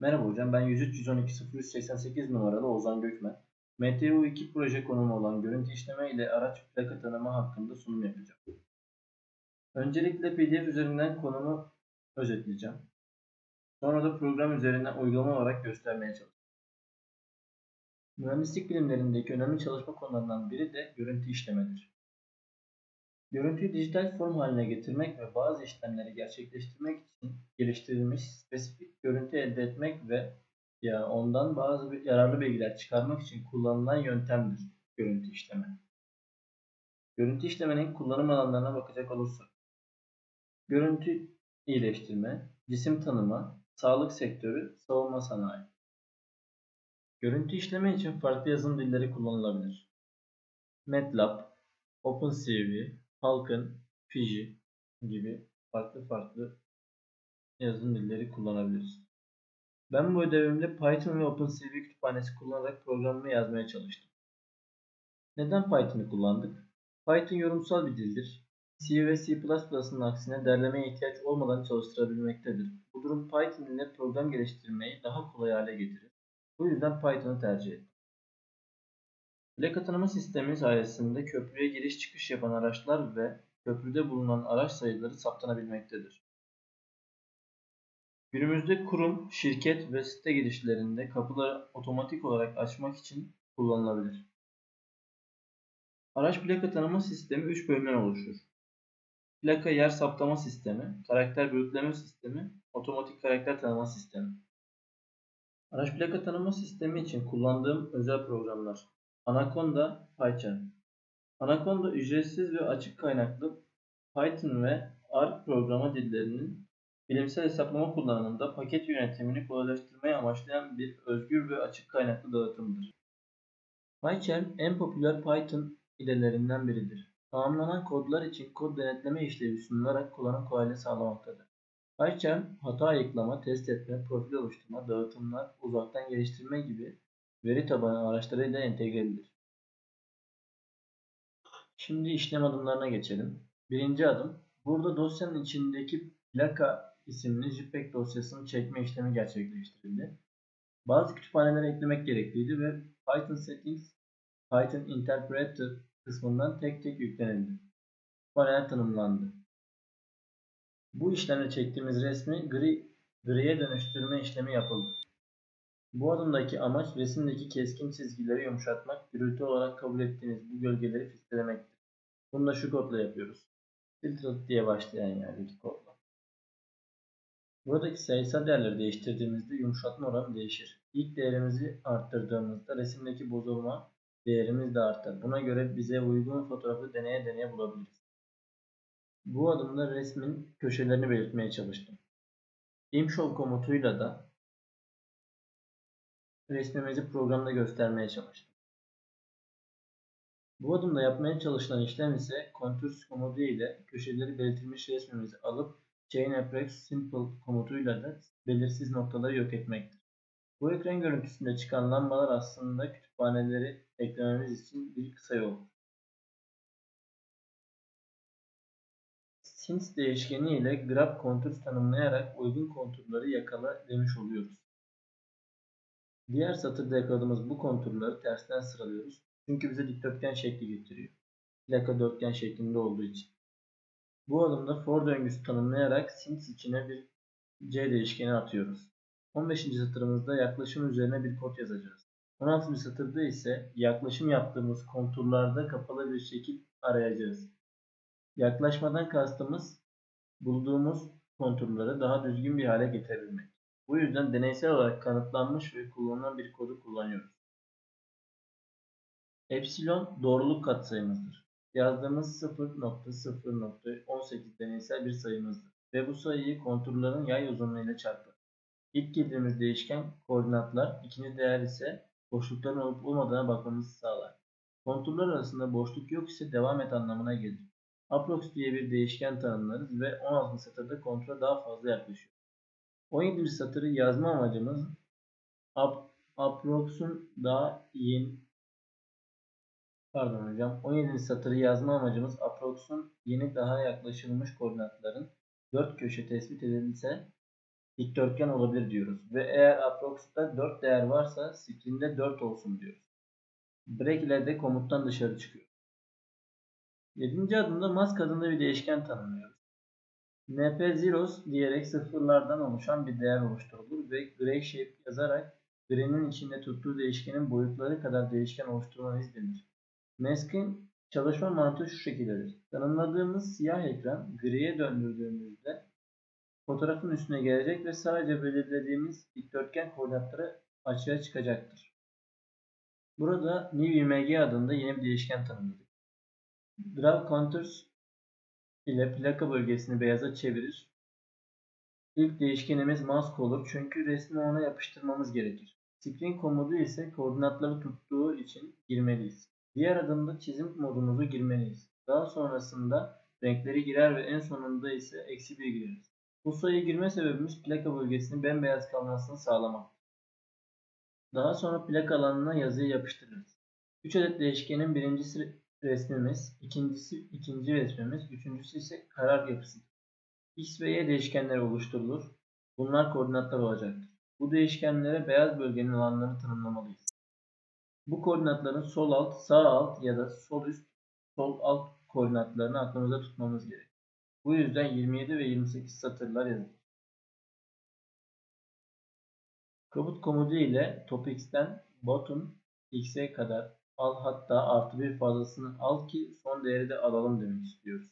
Merhaba hocam, ben 103 112 0388 numaralı Ozan Gökmen. MTU2 proje konumu olan görüntü işleme ile araç plaka tanıma hakkında sunum yapacağım. Öncelikle PDF üzerinden konumu özetleyeceğim. Sonra da program üzerinden uygulama olarak göstermeye çalışacağım. Mühendislik bilimlerindeki önemli çalışma konularından biri de görüntü işlemedir. Görüntüyü dijital form haline getirmek ve bazı işlemleri gerçekleştirmek için geliştirilmiş spesifik görüntü elde etmek ve ya ondan bazı yararlı bilgiler çıkarmak için kullanılan yöntemdir görüntü işleme. Görüntü işlemenin kullanım alanlarına bakacak olursak, görüntü iyileştirme, cisim tanıma, sağlık sektörü, savunma sanayi. Görüntü işleme için farklı yazılım dilleri kullanılabilir. MATLAB, OpenCV, Falcon, Fiji gibi farklı farklı yazılım dilleri kullanabiliriz. Ben bu ödevimde Python ve OpenCV kütüphanesi kullanarak programımı yazmaya çalıştım. Neden Python'ı kullandık? Python yorumsal bir dildir. C ve C++'ın aksine derlemeye ihtiyaç olmadan çalıştırabilmektedir. Bu durum Python ile program geliştirmeyi daha kolay hale getirir. Bu yüzden Python'ı tercih ettim. Plaka tanıma sistemi sayesinde köprüye giriş çıkış yapan araçlar ve köprüde bulunan araç sayıları saptanabilmektedir. Günümüzde kurum, şirket ve site girişlerinde kapıları otomatik olarak açmak için kullanılabilir. Araç plaka tanıma sistemi 3 bölümden oluşur. Plaka yer saptama sistemi, karakter bölütleme sistemi, otomatik karakter tanıma sistemi. Araç plaka tanıma sistemi için kullandığım özel programlar Anaconda, PyCharm. Anaconda ücretsiz ve açık kaynaklı Python ve R programa dillerinin bilimsel hesaplama kullanımında paket yönetimini kolaylaştırmayı amaçlayan bir özgür ve açık kaynaklı dağıtımdır. PyCharm en popüler Python ilelerinden biridir. Tamamlanan kodlar için kod denetleme işlevi sunularak kullanım kolaylığı sağlamaktadır. PyCharm hata ayıklama, test etme, profil oluşturma, dağıtımlar, uzaktan geliştirme gibi veri tabanı araçlarıyla entegre edilir. Şimdi işlem adımlarına geçelim. Birinci adım, burada dosyanın içindeki plaka isimli JPEG dosyasını çekme işlemi gerçekleştirildi. Bazı kütüphaneleri eklemek gerekliydi ve Python Settings, Python Interpreter kısmından tek tek yüklenildi. Kütüphaneler tanımlandı. Bu işlemle çektiğimiz resmi gri, griye dönüştürme işlemi yapıldı. Bu adımdaki amaç resimdeki keskin çizgileri yumuşatmak, gürültü olarak kabul ettiğiniz bu gölgeleri filtrelemektir. Bunu da şu kodla yapıyoruz. Filtered diye başlayan yerdeki kodla. Buradaki sayısal değerleri değiştirdiğimizde yumuşatma oranı değişir. İlk değerimizi arttırdığımızda resimdeki bozulma değerimiz de artar. Buna göre bize uygun fotoğrafı deneye deneye bulabiliriz. Bu adımda resmin köşelerini belirtmeye çalıştım. ImShow komutuyla da resmimizi programda göstermeye çalıştım. Bu adımda yapmaya çalışılan işlem ise Contours komutu ile köşeleri belirtilmiş resmimizi alıp Approx Simple komutuyla da belirsiz noktaları yok etmektir. Bu ekran görüntüsünde çıkan lambalar aslında kütüphaneleri eklememiz için bir kısa yol. Since değişkeni ile grab kontur tanımlayarak uygun konturları yakala demiş oluyoruz. Diğer satırda yakaladığımız bu konturları tersten sıralıyoruz. Çünkü bize dikdörtgen şekli getiriyor. Plaka dörtgen şeklinde olduğu için. Bu adımda for döngüsü tanımlayarak since içine bir c değişkeni atıyoruz. 15. satırımızda yaklaşım üzerine bir kod yazacağız. 16. satırda ise yaklaşım yaptığımız konturlarda kapalı bir şekil arayacağız. Yaklaşmadan kastımız bulduğumuz konturları daha düzgün bir hale getirebilmek. Bu yüzden deneysel olarak kanıtlanmış ve kullanılan bir kodu kullanıyoruz. Epsilon doğruluk katsayımızdır. Yazdığımız 0.0.18 deneysel bir sayımızdır ve bu sayıyı konturların yay uzunluğu ile çarpar. İlk girdiğimiz değişken koordinatlar, ikinci değer ise boşlukların olup olmadığına bakmamızı sağlar. Konturlar arasında boşluk yok ise devam et anlamına gelir. Approx diye bir değişken tanımlarız ve 16. satırda kontrola daha fazla yaklaşıyor. 17. satırı yazma amacımız ap, approx'un daha yeni pardon hocam 17. satırı yazma amacımız approx'un yeni daha yaklaşılmış koordinatların 4 köşe tespit edilse dikdörtgen olabilir diyoruz. Ve eğer approx'ta 4 değer varsa string'de 4 olsun diyoruz. Break ile de komuttan dışarı çıkıyor. 7. adımda mask adında bir değişken tanımlıyoruz. np-zeros diyerek sıfırlardan oluşan bir değer oluşturulur ve gray shape yazarak gray'nin içinde tuttuğu değişkenin boyutları kadar değişken oluşturmanı istenir. Mask'in çalışma mantığı şu şekildedir. Tanımladığımız siyah ekran griye döndürdüğümüzde fotoğrafın üstüne gelecek ve sadece belirlediğimiz dikdörtgen koordinatları açığa çıkacaktır. Burada newimg adında yeni bir değişken tanımladık. Draw Contours ile plaka bölgesini beyaza çevirir. İlk değişkenimiz mask olur çünkü resmi ona yapıştırmamız gerekir. Screen komodu ise koordinatları tuttuğu için girmeliyiz. Diğer adımda çizim modumuzu girmeliyiz. Daha sonrasında renkleri girer ve en sonunda ise eksi 1 gireriz. Bu sayı girme sebebimiz plaka bölgesinin bembeyaz kalmasını sağlamak. Daha sonra plaka alanına yazıyı yapıştırırız. 3 adet değişkenin birincisi resmimiz, ikincisi ikinci resmimiz, üçüncüsü ise karar yapısı. X ve Y değişkenleri oluşturulur. Bunlar koordinatlar olacaktır. Bu değişkenlere beyaz bölgenin alanlarını tanımlamalıyız. Bu koordinatların sol alt, sağ alt ya da sol üst, sol alt koordinatlarını aklımızda tutmamız gerek. Bu yüzden 27 ve 28 satırlar yazılır. Komut komutu ile topx'ten bottom x'e kadar al hatta artı bir fazlasını al ki son değeri de alalım demek istiyoruz.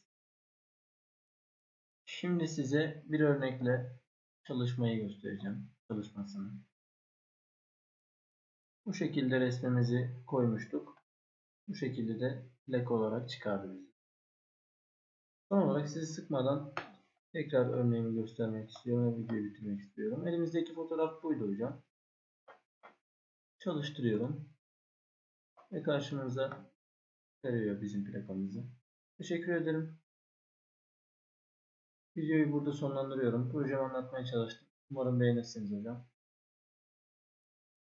Şimdi size bir örnekle çalışmayı göstereceğim. Çalışmasını. Bu şekilde resmimizi koymuştuk. Bu şekilde de plak olarak çıkardı bizi. Son olarak sizi sıkmadan tekrar örneğimi göstermek istiyorum ve videoyu bitirmek istiyorum. Elimizdeki fotoğraf buydu hocam. Çalıştırıyorum. Ve karşımıza veriyor bizim plakamızı. Teşekkür ederim. Videoyu burada sonlandırıyorum. Projemi anlatmaya çalıştım. Umarım beğenirsiniz hocam.